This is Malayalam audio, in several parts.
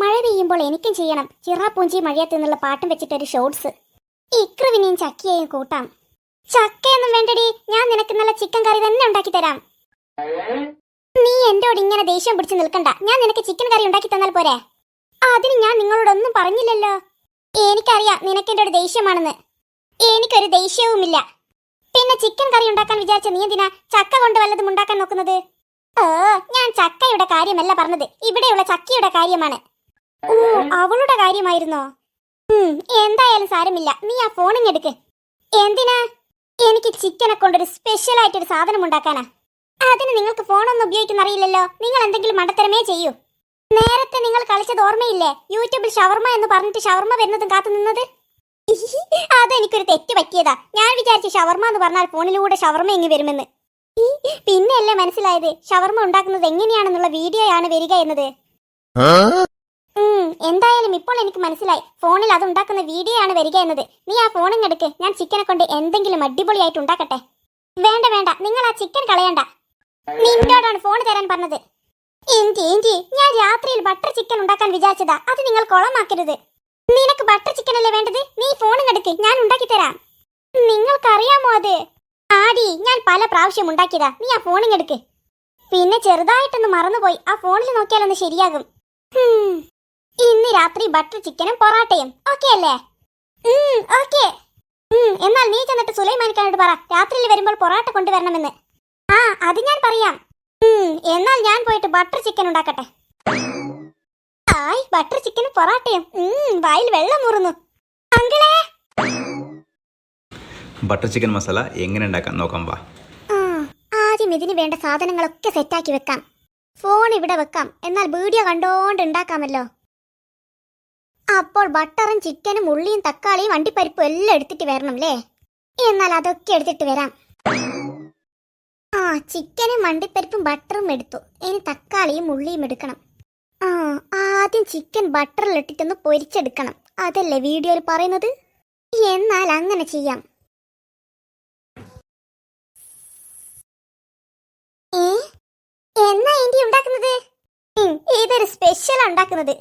മഴ പെയ്യുമ്പോൾ എനിക്കും ചെയ്യണം. ചിറാപ്പൂഞ്ചി മഴയത്ത് എന്നുള്ള പാട്ടും വെച്ചിട്ടൊരു ഷോർട്സ് ഇക്രുവിനെയും ചക്കിയെയും കൂട്ടാം. ചക്കയൊന്നും വേണ്ടടി ഞാൻ നിനക്ക് നല്ല ചിക്കൻ കറി തന്നെ ഉണ്ടാക്കി തരാം. നീ എന്നോട് ഇങ്ങനെ ദേഷ്യം പിടിച്ച് നിൽക്കണ്ട. ഞാൻ നിനക്ക് ചിക്കൻ കറി ഉണ്ടാക്കി തന്നാൽ പോരെ? അതിന് ഞാൻ നിങ്ങളോടൊന്നും പറഞ്ഞില്ലല്ലോ. എനിക്കറിയാം നിനക്ക് എന്റെ ഒരു ദേഷ്യമാണെന്ന്. എനിക്കൊരു ദേഷ്യവുമില്ല. പിന്നെ ചിക്കൻ കറി ഉണ്ടാക്കാൻ വിചാരിച്ച നീ എന്തിനാ ചക്ക കൊണ്ട് വല്ലതും ഉണ്ടാക്കാൻ നോക്കുന്നത്? ഓ ഞാൻ ചക്കയുടെ കാര്യമല്ല പറഞ്ഞത്. ഇവിടെയുള്ള ചക്കയുടെ കാര്യമാണ്. ഓ അവളുടെ കാര്യമായിരുന്നോ? എന്തായാലും സാരമില്ല. നീ ആ ഫോണിങ് എടുക്ക്. എന്തിനാ? എനിക്ക് ചിക്കനെ കൊണ്ടൊരു സ്പെഷ്യൽ ആയിട്ടൊരു സാധനം ഉണ്ടാക്കാനാ. അതിന് നിങ്ങൾക്ക് ഫോണൊന്നും ഉപയോഗിക്കുന്ന അറിയില്ലല്ലോ. നിങ്ങൾ എന്തെങ്കിലും മണ്ടത്തരമേ ചെയ്യൂ. നേരത്തെ നിങ്ങൾ കളിച്ചത് ഓർമ്മയില്ലേ? യൂട്യൂബിൽ ഷവർമ എന്ന് പറഞ്ഞിട്ട് ഷവർമ വരുന്നതും കാത്തു നിന്നത്? അതെനിക്കൊരു തെറ്റ് പറ്റിയതാ. ഞാൻ വിചാരിച്ചു ഷവർമ എന്ന് പറഞ്ഞാൽ ഫോണിലൂടെ ഷവർമ ഇങ്ങ് വരുമെന്ന്. പിന്നെയല്ലേ മനസ്സിലായത്? ഷവർമ ഉണ്ടാക്കുന്നത് എങ്ങനെയാണെന്നുള്ള വീഡിയോയാണ് വരിക എന്നത്. എന്തായാലും ഇപ്പോൾ എനിക്ക് മനസ്സിലായി. ഫോണിൽ അത് ഉണ്ടാക്കുന്ന വീഡിയോ ആണ് വരിക എന്നത്. നീ ആ ഫോണിങ് എടുക്ക്. ഞാൻ ചിക്കനെ കൊണ്ട് എന്തെങ്കിലും അടിപൊളിയായിട്ട് ഉണ്ടാക്കട്ടെ. വേണ്ട വേണ്ട. നിങ്ങൾ ആ ചിക്കൻ കളയണ്ട. നിന്നോടാണ് ഫോൺ തരാൻ പറഞ്ഞത്. എന്തി എന്തി ഞാൻ രാത്രിയിൽ ബട്ടർ ചിക്കൻ ഉണ്ടാക്കാൻ വിചാരിച്ചതാ. അത് നിങ്ങൾ കുളമാക്കരുത്. നിനക്ക് ബട്ടർ ചിക്കൻ അല്ലേ വേണ്ടത്? നീ ഫോൺ എടുക്ക്. ഞാൻ ഉണ്ടാക്കി തരാം. നിങ്ങൾക്കറിയാമോ അത്? ആടി ഞാൻ പല പ്രാവശ്യം ഉണ്ടാക്കിയതാ. നീ ആ ഫോണിങ് എടുക്ക്. പിന്നെ ചെറുതായിട്ടൊന്ന് മറന്നുപോയി. ആ ഫോണിൽ നോക്കിയാലൊന്ന് ശരിയാകും. ഇന്ന് രാത്രി ബട്ടർ ചിക്കനും പൊറാട്ടയും. ഓക്കെ അല്ലേ? ഓക്കെ എന്നാൽ നീ ചെന്നിട്ട് സുലൈമാനിക്കാനോട് പറ. രാത്രിയിൽ വരുമ്പോൾ പൊറാട്ട കൊണ്ടുവരണമെന്ന്. ആ അത് ഞാൻ പറയാം. എന്നാൽ ഞാൻ പോയിട്ട് ബട്ടർ ചിക്കൻ ഉണ്ടാക്കട്ടെ. ആയി ബട്ടർ ചിക്കനും പൊറാട്ടയും. വായിൽ വെള്ളം മുറുന്നു അങ്കിളേ ബട്ടർ ചിക്കൻ മസാല എങ്ങനെ ഉണ്ടാക്കാൻ നോക്കാം വാ. ആദ്യം ഇതിന് വേണ്ട സാധനങ്ങളൊക്കെ സെറ്റാക്കി വെക്കാം. ഫോൺ ഇവിടെ വെക്കാം. എന്നാൽ വീഡിയോ കണ്ടോണ്ട് ഉണ്ടാക്കാമല്ലോ. അപ്പോൾ ബട്ടറും ചിക്കനും ഉള്ളിയും തക്കാളിയും വണ്ടിപ്പരിപ്പും എല്ലാം എടുത്തിട്ട് വരണം അല്ലേ എന്നാൽ അതൊക്കെ എടുത്തിട്ട് വരാം. ആ ചിക്കനും വണ്ടിപ്പരിപ്പും ബട്ടറും എടുത്തു. ഇനി തക്കാളിയും ഉള്ളിയും എടുക്കണം. ആ ആദ്യം ചിക്കൻ ബട്ടറിൽ ഇട്ടിട്ടൊന്ന് പൊരിച്ചെടുക്കണം. അതല്ലേ വീഡിയോയിൽ പറയുന്നത്? എന്നാൽ അങ്ങനെ ചെയ്യാം. എന്നാ ഏന്റി ഉണ്ടാക്കുന്നത്? ഇതൊരു സ്പെഷ്യൽ ഉണ്ടാക്കുന്നത്.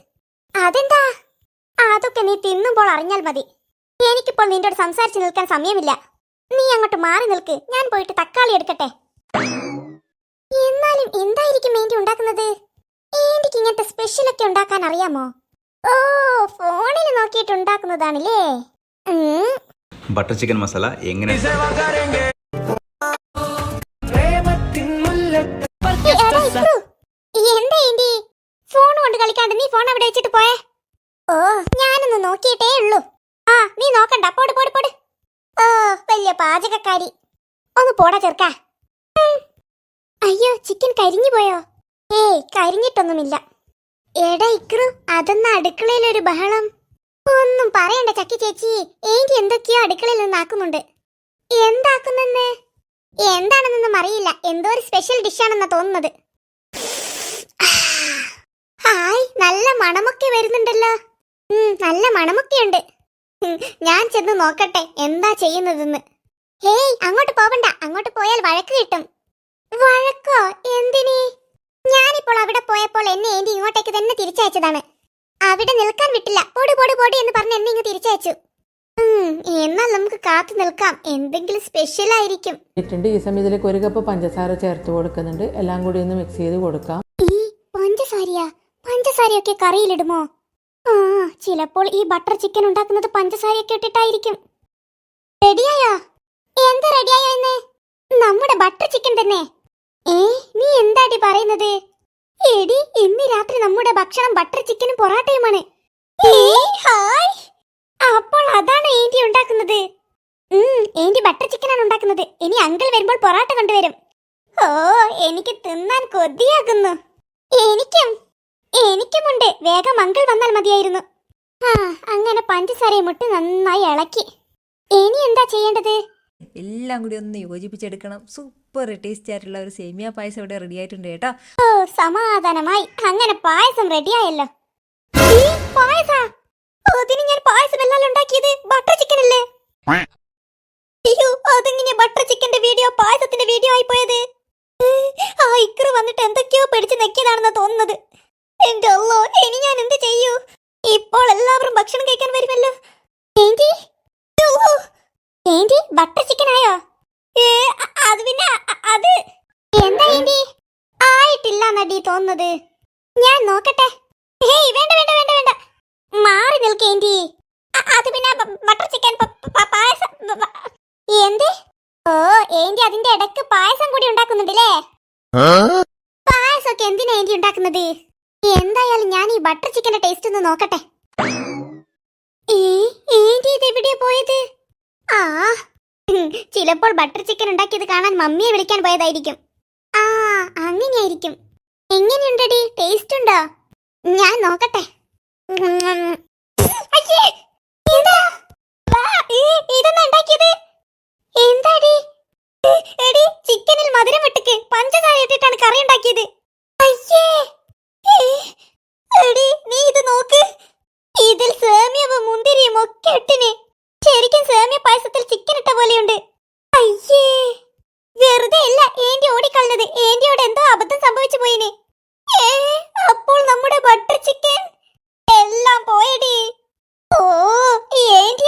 അതെന്താ? അതൊക്കെ നീ തിന്നുമ്പോൾ അറിഞ്ഞാൽ മതി. എനിക്കിപ്പോൾ നിന്നോട് സംസാരിച്ചു നിൽക്കാൻ സമയമില്ല. നീ അങ്ങോട്ട് മാറി നിൽക്ക്. ഞാൻ പോയിട്ട് തക്കാളി എടുക്കട്ടെ. എന്നാലും എന്തായിരിക്കും ഏന്റി ഉണ്ടാക്കുന്നത്? ഏന്റിക്ക് ഇങ്ങനത്തെ സ്പെഷ്യൽ ഒക്കെ ഉണ്ടാക്കാൻ അറിയാമോ? ഓ ഫോണിൽ നോക്കിയിട്ട് ഉണ്ടാക്കുന്നതാണല്ലേ? ബട്ടർ ചിക്കൻ മസാല എങ്ങനെ? മുല്ലത്ത് എടാ എന്താ ഏന്റി ഫോൺ കൊണ്ട് കളിക്കാണ്ട് നീ ഫോൺ അവിടെ വെച്ചിട്ട് പോയേ? ഓ ഞാനൊന്ന് നോക്കിയിട്ടേ ഉള്ളൂ. ആ നീ നോക്കണ്ട. പോട് പോട് പോട്. ഓ വലിയ പാചകക്കാരി. ഒന്ന് പോടാ ചെറുക്ക. അയ്യോ ചിക്കൻ കരിഞ്ഞു പോയോ? ഏയ് കരിഞ്ഞിട്ടൊന്നുമില്ല. എടാ ഇക്രു അതെന്നാ അടുക്കളയിലൊരു ബഹളം? ഒന്നും പറയണ്ട ചക്കി ചേച്ചി. ഏന്റി എന്തൊക്കെയോ അടുക്കളയിൽ നിന്ന് ആക്കുന്നുണ്ട്. എന്താക്കുന്നെന്ന് എന്താണെന്നൊന്നും അറിയില്ല. എന്തോ ഒരു സ്പെഷ്യൽ ഡിഷാണെന്നാ തോന്നുന്നത്. ഹായ് നല്ല മണമൊക്കെ വരുന്നുണ്ടല്ലോ. നല്ല മണമൊക്കെ ഉണ്ട് ഞാൻ ചെന്ന് നോക്കട്ടെ എന്താ ചെയ്യുന്നതെന്ന്. ഹേയ് അങ്ങോട്ട് പോവണ്ട. അങ്ങോട്ട് പോയാൽ വഴക്ക് കിട്ടും. വഴക്കോ? എന്തിനി? ഞാനിപ്പോൾ അവിടെ പോയപ്പോൾ എന്നെ ഏന്റി ഇങ്ങോട്ടേക്ക് തന്നെ തിരിച്ചയച്ചതാണ്. അവിടെ നിൽക്കാൻ വിട്ടില്ല. പോട് പോട് പോട് എന്ന് പറഞ്ഞ് എന്നെ ഇങ്ങ് തിരിച്ചയച്ചു. എന്നാൽ നമുക്ക് കാത്തു നിൽക്കാം. എന്തെങ്കിലും സ്പെഷ്യൽ ആയിരിക്കും. ഇട്ടിട്ടുണ്ട് ഈ സമയത്തിലേക്ക് ഒരു കപ്പ് പഞ്ചസാര ചേർത്ത് കൊടുക്കുന്നുണ്ട്. എല്ലാം കൂടി ഒന്ന് മിക്സ് ചെയ്ത് കൊടുക്കാം. ഈ പഞ്ചസാരയാ? പഞ്ചസാരയൊക്കെ കറിയിലിടുമോ? ആ ചിലപ്പോൾ ഈ ബട്ടർ ചിക്കൻ ഉണ്ടാക്കുന്നത് പഞ്ചസാരയൊക്കെ ഇട്ടിട്ടായിരിക്കും. റെഡിയായോ? എന്താ റെഡിയായോ എന്ന് നമ്മുടെ ബട്ടർ ചിക്കൻ തന്നെ. ഏ നീ എന്താടി പറയുന്നത്? എടി ഇന്ന് രാത്രി നമ്മുടെ ഭക്ഷണം ബട്ടർ ചിക്കനും പൊറാട്ടയുമാണ്. ഹായ്. അപ്പോൾ അതാണ് ഏന്റി ഉണ്ടാക്കുന്നത്. ഏന്റി ബട്ടർ ചിക്കൻ ആണ് ഉണ്ടാക്കുന്നത്. ഇനി അങ്കിൾ വരുമ്പോൾ പൊറാട്ട കൊണ്ടുവരും. ഓ എനിക്ക് തിന്നാൻ കൊതിയാകുന്നു. എനിക്കും എനിക്കുമുണ്ട്. വേഗം അങ്കിൾ വന്നാൽ മതിയായിരുന്നു. ആ അങ്ങനെ പഞ്ചസാരയും മുട്ട് നന്നായി ഇളക്കി. ഇനി എന്താ ചെയ്യേണ്ടത്? എല്ലാം കൂടി ഒന്ന് യോജിപ്പിച്ചെടുക്കണം. സൂപ്പർ ടേസ്റ്റി ആയിട്ടുള്ള ഒരു സേമിയ പായസം ഇവിടെ റെഡി ആയിട്ടുണ്ട് കേട്ടോ. ഓ സമാധാനമായി. അങ്ങനെ പായസം റെഡിയായല്ലോ പായസ അതിന് ഞാൻ പായസം എല്ലാം ഉണ്ടാക്കിയത് ബട്ടർ ചിക്കൻ അല്ലേ? അയ്യോ അതെങ്ങനെ ബട്ടർ ചിക്കന്റെ വീഡിയോ പായസത്തിന്റെ വീഡിയോ ആയി പോയത്? ആ ഇക്ര വന്നിട്ട് എന്തൊക്കെയോ പിടിച്ച് നെക്കിയതാണെന്ന് തോന്നുന്നത്. എന്റെ അല്ലോ ഇനി ഞാൻ എന്ത് ചെയ്യൂ? ഇപ്പോൾ എല്ലാവരും ഭക്ഷണം കഴിക്കാൻ വരുമല്ലോ. ഏന്റി? ഏന്റി ബട്ടർ ചിക്കൻ ആയോ? ഏ, അത് പിന്നെ അത് എന്താ ഏന്റി? ആയിട്ടില്ല നടി തോന്നുന്നത്. ഞാൻ നോക്കട്ടെ. ഹേയ് വേണ്ട വേണ്ട വേണ്ട മാറി നിൽക്കേണ്ടി അത് പിന്നെ ബട്ടർ ചിക്കൻ പായസം എന്ത്? ഓ ഏന്റി അതിന്റെ ഇടയ്ക്ക് പായസം കൂടി ഉണ്ടാക്കുന്നുണ്ടല്ലേ? പായസൊക്കെ എന്തിനാ ഏന്റി ഉണ്ടാക്കുന്നത്? എന്തായാലും ഞാൻ ഈ ബട്ടർ ചിക്കന്റെ ടേസ്റ്റ് ഒന്ന് നോക്കട്ടെ. ഏ, ഏന്റി ഇത് എവിടെയാ പോയത്? ആ ചിലപ്പോൾ ബട്ടർ ചിക്കൻ ഉണ്ടാക്കിയത് കാണാൻ മമ്മിയെ വിളിക്കാൻ പോയതായിരിക്കും. ആ അങ്ങനെയായിരിക്കും. എങ്ങനെയുണ്ടടി? ടേസ്റ്റ് ഉണ്ടോ? ഞാൻ നോക്കട്ടെ. ചിക്കനിൽ മധുരം വെട്ടിക്ക് പഞ്ചസാര ഇട്ടിട്ടാണ് അയ്യേ എടി നീ ഇത് നോക്ക്. ഇതിൽ സേമിയവും മുന്തിരിയും ഒക്കെ ഇട്ടിന്. ശരിക്കും സേമിയ പായസത്തിൽ ചിക്കൻ ഇട്ട പോലെയുണ്ട്. അയ്യേ വെറുതെ അല്ല ഏന്റി ഓടിക്കളഞ്ഞത്. ഏന്റിയോട് എന്തോ അബദ്ധം സംഭവിച്ചു പോയിന്. పోయేటి ఓ ఏంటి